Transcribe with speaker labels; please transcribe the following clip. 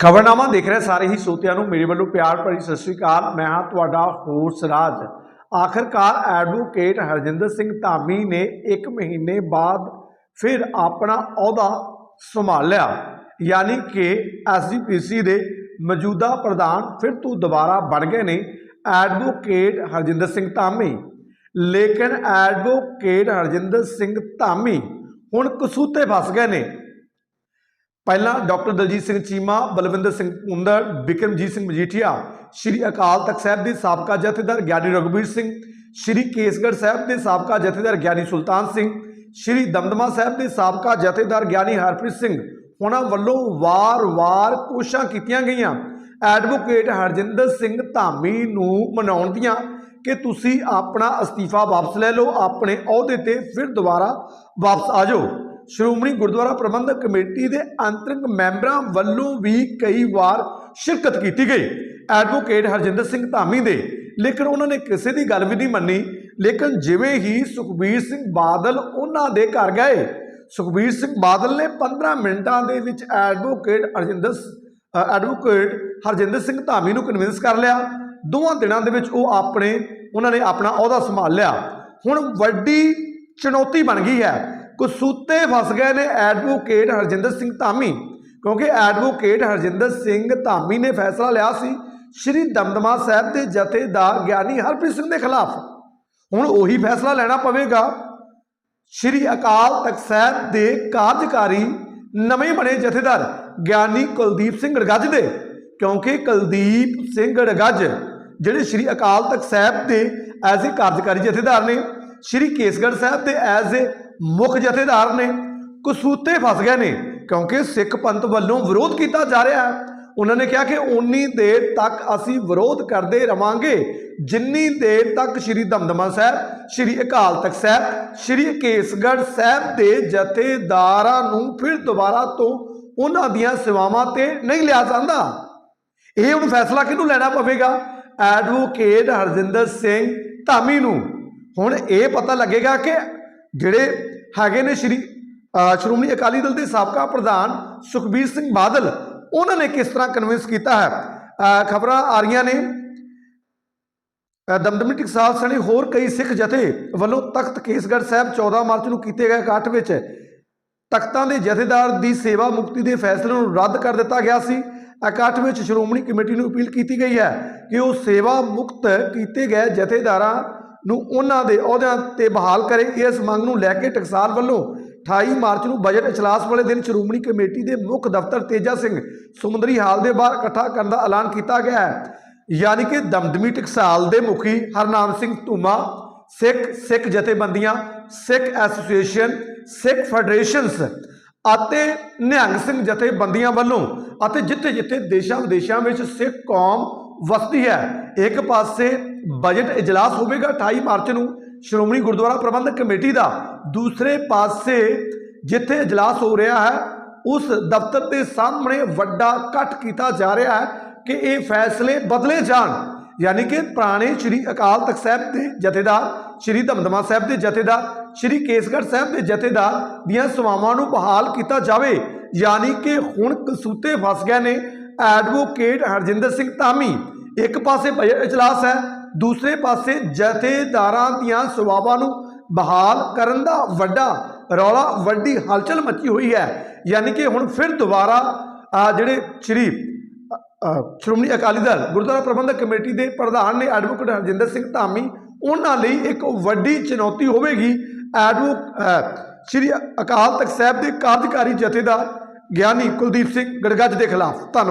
Speaker 1: ਖਬਰਨਾਮਾ ਦੇਖ ਰਹੇ, ਸਾਰੇ ਹੀ ਸੋਤਿਆਂ ਨੂੰ, ਮੇਰੇ ਵੱਲੋਂ ਪਿਆਰ ਭਰੀ ਸਤਿ ਸ੍ਰੀ ਅਕਾਲ। ਮੈਂ ਹਾਂ ਤੁਹਾਡਾ ਹੋਸਟ ਰਾਜ। ਆਖਰਕਾਰ ਐਡਵੋਕੇਟ ਹਰਜਿੰਦਰ ਸਿੰਘ ਧਾਮੀ ਨੇ 1 ਮਹੀਨੇ ਬਾਅਦ ਫਿਰ ਆਪਣਾ ਅਹੁਦਾ ਸੰਭਾਲਿਆ। ਯਾਨੀ ਕਿ ਐਸਜੀਪੀਸੀ ਦੇ ਮੌਜੂਦਾ ਪ੍ਰਧਾਨ ਫਿਰ ਤੋਂ ਦੁਬਾਰਾ ਬਣ ਗਏ ਨੇ ਐਡਵੋਕੇਟ ਹਰਜਿੰਦਰ ਸਿੰਘ ਧਾਮੀ। ਲੇਕਿਨ ਐਡਵੋਕੇਟ ਹਰਜਿੰਦਰ ਸਿੰਘ ਧਾਮੀ ਹੁਣ ਕਸੂਤੇ ਫਸ ਗਏ ਨੇ। ਪਹਿਲਾਂ ਡਾਕਟਰ ਦਲਜੀਤ ਸਿੰਘ ਚੀਮਾ, ਬਲਵਿੰਦਰ ਸਿੰਘ ਪੁੰਦਰ ਬਿਕਰਮਜੀਤ ਸਿੰਘ ਮਜੀਠੀਆ, ਸ਼੍ਰੀ ਅਕਾਲ ਤਖਤ ਸਾਹਿਬ ਦੇ ਸਾਬਕਾ ਜਥੇਦਾਰ ਗਿਆਨੀ ਰਘੁਬੀਰ ਸਿੰਘ, ਸ਼੍ਰੀ ਕੇਸਗੜ੍ਹ ਸਾਹਿਬ ਦੇ ਸਾਬਕਾ ਜਥੇਦਾਰ ਗਿਆਨੀ ਸੁਲਤਾਨ ਸਿੰਘ, ਸ਼੍ਰੀ ਦਮਦਮਾ ਸਾਹਿਬ ਦੇ ਸਾਬਕਾ ਜਥੇਦਾਰ ਗਿਆਨੀ ਹਰਪ੍ਰੀਤ ਸਿੰਘ। ਉਹਨਾਂ ਵੱਲੋਂ ਵਾਰ-ਵਾਰ ਕੋਸ਼ਿਸ਼ਾਂ ਕੀਤੀਆਂ ਗਈਆਂ। ਐਡਵੋਕੇਟ ਹਰਜਿੰਦਰ ਸਿੰਘ ਧਾਮੀ ਨੂੰ ਮਨਾਉਣ ਦੀਆਂ ਕਿ ਤੁਸੀਂ ਆਪਣਾ ਅਸਤੀਫਾ ਵਾਪਸ ਲੈ ਲਓ, ਆਪਣੇ ਅਹੁਦੇ ਤੇ ਫਿਰ ਦੁਬਾਰਾ ਵਾਪਸ ਆ ਜਾਓ। ਸ਼੍ਰੋਮਣੀ ਗੁਰਦੁਆਰਾ ਪ੍ਰਬੰਧਕ ਕਮੇਟੀ ਦੇ ਅੰਤਰਿੰਗ ਮੈਂਬਰਾਂ ਵੱਲੋਂ ਵੀ ਕਈ ਵਾਰ ਸ਼ਿਰਕਤ ਕੀਤੀ ਗਈ। ਐਡਵੋਕੇਟ ਹਰਜਿੰਦਰ ਸਿੰਘ ਧਾਮੀ ਦੇ। ਲੇਕਿਨ ਉਹਨਾਂ ਨੇ ਕਿਸੇ ਦੀ ਗੱਲ ਵੀ ਨਹੀਂ ਮੰਨੀ। ਲੇਕਿਨ ਜਿਵੇਂ ਹੀ ਸੁਖਬੀਰ ਸਿੰਘ ਬਾਦਲ ਉਹਨਾਂ ਦੇ ਘਰ ਗਏ, ਸੁਖਬੀਰ ਸਿੰਘ ਬਾਦਲ ਨੇ 15 ਮਿੰਟਾਂ ਦੇ ਵਿੱਚ ਐਡਵੋਕੇਟ ਹਰਜਿੰਦਰ ਐਡਵੋਕੇਟ ਹਰਜਿੰਦਰ ਸਿੰਘ ਧਾਮੀ ਨੂੰ ਕਨਵਿੰਸ ਕਰ ਲਿਆ। ਦੋਵਾਂ ਦਿਨਾਂ ਦੇ ਵਿੱਚ ਉਹ ਆਪਣੇ, ਉਹਨਾਂ ਨੇ ਆਪਣਾ ਅਹੁਦਾ ਸੰਭਾਲ ਲਿਆ। ਹੁਣ ਵੱਡੀ ਚੁਣੌਤੀ ਬਣ ਗਈ ਹੈ। ਕਸੂਤੇ ਫਸ ਗਏ ਨੇ ਐਡਵੋਕੇਟ ਹਰਜਿੰਦਰ ਸਿੰਘ ਧਾਮੀ। ਕਿਉਂਕਿ ਐਡਵੋਕੇਟ ਹਰਜਿੰਦਰ ਸਿੰਘ ਧਾਮੀ ਨੇ ਫੈਸਲਾ ਲਿਆ ਸੀ ਸ਼੍ਰੀ ਦਮਦਮਾ ਸਾਹਿਬ ਦੇ ਜਥੇਦਾਰ ਗਿਆਨੀ ਹਰਪ੍ਰੀਤ ਸਿੰਘ ਦੇ ਖਿਲਾਫ। ਹੁਣ ਉਹੀ ਫੈਸਲਾ ਲੈਣਾ ਪਵੇਗਾ। ਸ਼੍ਰੀ ਅਕਾਲ ਤਖਤ ਸਾਹਿਬ ਦੇ ਕਾਰਜਕਾਰੀ ਨਵੇਂ ਬਣੇ ਜਥੇਦਾਰ ਗਿਆਨੀ ਕੁਲਦੀਪ ਸਿੰਘ ਗੜਗੱਜ ਦੇ। ਕਿਉਂਕਿ ਕੁਲਦੀਪ ਸਿੰਘ ਗੜਗੱਜ, ਜਿਹੜੇ ਸ਼੍ਰੀ ਅਕਾਲ ਤਖਤ ਸਾਹਿਬ ਦੇ ਐਜ਼ ਏ ਕਾਰਜਕਾਰੀ ਜਥੇਦਾਰ ਨੇ, ਸ਼੍ਰੀ ਕੇਸਗੜ੍ਹ ਸਾਹਿਬ ਦੇ ਐਜ਼ ਏ ਮੁੱਖ ਜਥੇਦਾਰ ਨੇ ਕਸੂਤੇ ਫਸ ਗਏ ਨੇ, ਕਿਉਂਕਿ ਸਿੱਖ ਪੰਥ ਵੱਲੋਂ ਵਿਰੋਧ ਕੀਤਾ ਜਾ ਰਿਹਾ ਹੈ। ਉਹਨਾਂ ਨੇ ਕਿਹਾ ਕਿ ਉਨੀ ਦੇਰ ਤੱਕ ਅਸੀਂ ਵਿਰੋਧ ਕਰਦੇ ਰਵਾਂਗੇ। ਜਿੰਨੀ ਦੇਰ ਤੱਕ ਸ਼੍ਰੀ ਦਮਦਮਾ ਸਾਹਿਬ, ਸ਼੍ਰੀ ਅਕਾਲ ਤਖਤ ਸਾਹਿਬ, ਸ਼੍ਰੀ ਕੇਸਗੜ੍ਹ ਸਾਹਿਬ ਦੇ ਜਥੇਦਾਰਾਂ ਨੂੰ ਫਿਰ ਦੁਬਾਰਾ ਤੋਂ ਉਹਨਾਂ ਦੀਆਂ ਸੇਵਾਵਾਂ ਤੇ ਨਹੀਂ ਲਿਆ ਜਾਂਦਾ। ਇਹ ਹੁਣ ਫੈਸਲਾ ਕਿਹਨੂੰ ਲੈਣਾ ਪਵੇਗਾ? ਐਡਵੋਕੇਟ ਹਰਜਿੰਦਰ ਸਿੰਘ ਧਾਮੀ ਨੂੰ। ਹੁਣ ਇਹ ਪਤਾ ਲੱਗੇਗਾ ਕਿ ਜਿਹੜੇ ਹੈਗੇ ਨੇ ਸ਼੍ਰੀ ਸ਼੍ਰੋਮਣੀ ਅਕਾਲੀ ਦਲ ਦੇ ਸਾਬਕਾ ਪ੍ਰਧਾਨ ਸੁਖਬੀਰ ਸਿੰਘ ਬਾਦਲ, ਉਹਨਾਂ ਨੇ ਕਿਸ ਤਰ੍ਹਾਂ ਕਨਵਿੰਸ ਕੀਤਾ ਹੈ? ਖਬਰਾਂ ਆ ਰਹੀਆਂ ਨੇ। ਦਮਦਮੀ ਟਕਸਾਲ ਸਣੇ ਹੋਰ ਕਈ ਸਿੱਖ ਜਥੇ ਵੱਲੋਂ ਤਖਤ ਕੇਸਗੜ੍ਹ ਸਾਹਿਬ 14 ਮਾਰਚ ਨੂੰ ਕੀਤੇ ਗਏ ਇਕੱਠ ਵਿੱਚ ਤਖਤਾਂ ਦੇ ਜਥੇਦਾਰ ਦੀ ਸੇਵਾ ਮੁਕਤੀ ਦੇ ਫੈਸਲੇ ਨੂੰ ਰੱਦ ਕਰ ਦਿੱਤਾ ਗਿਆ ਸੀ। ਇਕੱਠ ਵਿੱਚ ਸ਼੍ਰੋਮਣੀ ਕਮੇਟੀ ਨੂੰ ਅਪੀਲ ਕੀਤੀ ਗਈ ਹੈ ਕਿ ਉਹ ਸੇਵਾ ਮੁਕਤ ਕੀਤੇ ਗਏ ਜਥੇਦਾਰਾਂ ਨੂੰ ਉਹਨਾਂ ਦੇ ਅਹੁਦਿਆਂ ਤੇ ਬਹਾਲ ਕਰੇ। ਇਸ ਮੰਗ ਨੂੰ ਲੈ ਕੇ ਟਕਸਾਲ ਵੱਲੋਂ 28 ਮਾਰਚ ਨੂੰ ਬਜਟ ਇਜਲਾਸ ਵਾਲੇ ਦਿਨ ਸ਼੍ਰੋਮਣੀ ਕਮੇਟੀ ਦੇ ਮੁੱਖ ਦਫ਼ਤਰ ਤੇਜਾ ਸਿੰਘ ਸਮੁੰਦਰੀ ਹਾਲ ਦੇ ਬਾਹਰ ਇਕੱਠਾ ਕਰਨ ਦਾ ਐਲਾਨ ਕੀਤਾ ਗਿਆ ਹੈ। ਯਾਨੀ ਕਿ ਦਮਦਮੀ ਟਕਸਾਲ ਦੇ ਮੁਖੀ ਹਰਨਾਮ ਸਿੰਘ ਧੂਮਾ, ਸਿੱਖ ਸਿੱਖ ਜਥੇਬੰਦੀਆਂ, ਸਿੱਖ ਐਸੋਸੀਏਸ਼ਨ, ਸਿੱਖ ਫੈਡਰੇਸ਼ਨਸ ਅਤੇ ਨਿਹੰਗ ਸਿੰਘ ਜਥੇਬੰਦੀਆਂ ਵੱਲੋਂ ਅਤੇ ਜਿੱਥੇ ਜਿੱਥੇ ਦੇਸ਼ਾਂ ਵਿਦੇਸ਼ਾਂ ਵਿੱਚ ਸਿੱਖ ਕੌਮ ਵਸਦੀ ਹੈ। ਇੱਕ ਪਾਸੇ ਬਜਟ ਇਜਲਾਸ ਹੋਵੇਗਾ 28 ਮਾਰਚ ਨੂੰ ਸ਼੍ਰੋਮਣੀ ਗੁਰਦੁਆਰਾ ਪ੍ਰਬੰਧਕ ਕਮੇਟੀ ਦਾ। ਦੂਸਰੇ ਪਾਸੇ ਜਿੱਥੇ ਇਜਲਾਸ ਹੋ ਰਿਹਾ ਹੈ, ਉਸ ਦਫ਼ਤਰ ਦੇ ਸਾਹਮਣੇ ਵੱਡਾ ਇਕੱਠ ਕੀਤਾ ਜਾ ਰਿਹਾ ਹੈ ਕਿ ਇਹ ਫੈਸਲੇ ਬਦਲੇ ਜਾਣ। ਯਾਨੀ ਕਿ ਪੁਰਾਣੇ ਸ਼੍ਰੀ ਅਕਾਲ ਤਖਤ ਸਾਹਿਬ ਦੇ ਜਥੇਦਾਰ, ਸ਼੍ਰੀ ਦਮਦਮਾ ਸਾਹਿਬ ਦੇ ਜਥੇਦਾਰ, ਸ਼੍ਰੀ ਕੇਸਗੜ੍ਹ ਸਾਹਿਬ ਦੇ ਜਥੇਦਾਰ ਦੀਆਂ ਸੇਵਾਵਾਂ ਨੂੰ ਬਹਾਲ ਕੀਤਾ ਜਾਵੇ। ਯਾਨੀ ਕਿ ਹੁਣ ਕਸੂਤੇ ਫਸ ਗਏ ਨੇ। ਐਡਵੋਕੇਟ ਹਰਜਿੰਦਰ ਸਿੰਘ ਧਾਮੀ। ਇੱਕ ਪਾਸੇ ਬਜਟ ਇਜਲਾਸ ਹੈ, ਦੂਸਰੇ ਪਾਸੇ ਜਥੇਦਾਰਾਂ ਦੀਆਂ ਸੇਵਾਵਾਂ ਨੂੰ ਬਹਾਲ ਕਰਨ ਦਾ ਵੱਡਾ ਰੌਲਾ ਵੱਡੀ ਹਲਚਲ ਮਚੀ ਹੋਈ ਹੈ। ਯਾਨੀ ਕਿ ਹੁਣ ਫਿਰ ਦੁਬਾਰਾ ਆ ਜਿਹੜੇ ਸ਼੍ਰੀ ਸ਼੍ਰੋਮਣੀ ਅਕਾਲੀ ਦਲ, ਗੁਰਦੁਆਰਾ ਪ੍ਰਬੰਧਕ ਕਮੇਟੀ ਦੇ ਪ੍ਰਧਾਨ ਨੇ ਐਡਵੋਕੇਟ ਹਰਜਿੰਦਰ ਸਿੰਘ ਧਾਮੀ, ਉਹਨਾਂ ਲਈ ਇੱਕ ਵੱਡੀ ਚੁਣੌਤੀ ਹੋਵੇਗੀ। ਐਡਵੋ ਸ਼੍ਰੀ ਅਕਾਲ ਤਖਤ ਸਾਹਿਬ ਦੇ ਕਾਰਜਕਾਰੀ ਜਥੇਦਾਰ ਗਿਆਨੀ ਕੁਲਦੀਪ ਸਿੰਘ ਗੜਗੱਜ ਦੇ ਖਿਲਾਫ। ਧੰਨਵਾਦ।